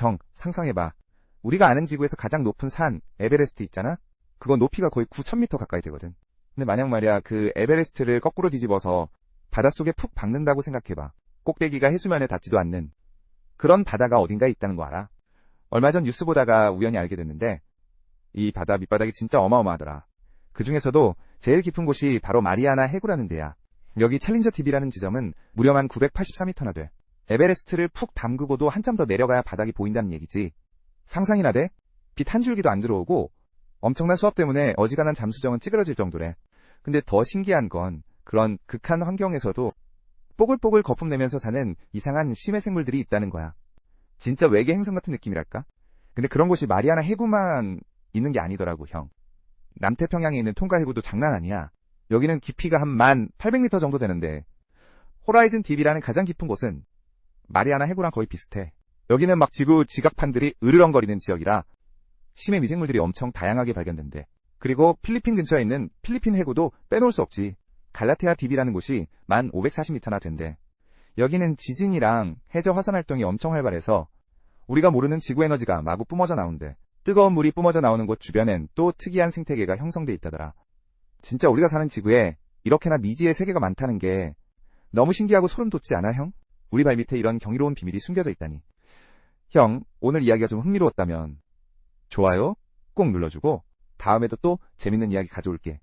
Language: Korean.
형, 상상해봐. 우리가 아는 지구에서 가장 높은 산, 에베레스트 있잖아? 그거 높이가 거의 9,000m 가까이 되거든. 근데 만약 말이야, 그 에베레스트를 거꾸로 뒤집어서 바닷속에 푹 박는다고 생각해봐. 꼭대기가 해수면에 닿지도 않는 그런 바다가 어딘가에 있다는 거 알아? 얼마 전 뉴스 보다가 우연히 알게 됐는데 이 바다 밑바닥이 진짜 어마어마하더라. 그 중에서도 제일 깊은 곳이 바로 마리아나 해구라는 데야. 여기 챌린저 TV라는 지점은 무려만 984m나 돼. 에베레스트를 푹 담그고도 한참 더 내려가야 바닥이 보인다는 얘기지. 상상이나 돼? 빛 한 줄기도 안 들어오고 엄청난 수압 때문에 어지간한 잠수정은 찌그러질 정도래. 근데 더 신기한 건 그런 극한 환경에서도 뽀글뽀글 거품 내면서 사는 이상한 심해 생물들이 있다는 거야. 진짜 외계 행성 같은 느낌이랄까? 근데 그런 곳이 마리아나 해구만 있는 게 아니더라고, 형. 남태평양에 있는 통가 해구도 장난 아니야. 여기는 깊이가 한 만 800m 정도 되는데 호라이즌 DB라는 가장 깊은 곳은 마리아나 해구랑 거의 비슷해. 여기는 막 지구 지각판들이 으르렁거리는 지역이라 심해 미생물들이 엄청 다양하게 발견된대. 그리고 필리핀 근처에 있는 필리핀 해구도 빼놓을 수 없지. 갈라테아 DB라는 곳이 만 540m나 된대. 여기는 지진이랑 해저 화산 활동이 엄청 활발해서 우리가 모르는 지구 에너지가 마구 뿜어져 나온대. 뜨거운 물이 뿜어져 나오는 곳 주변엔 또 특이한 생태계가 형성돼 있다더라. 진짜 우리가 사는 지구에 이렇게나 미지의 세계가 많다는 게 너무 신기하고 소름 돋지 않아, 형? 우리 발밑에 이런 경이로운 비밀이 숨겨져 있다니. 형, 오늘 이야기가 좀 흥미로웠다면 좋아요 꼭 눌러주고 다음에도 또 재밌는 이야기 가져올게.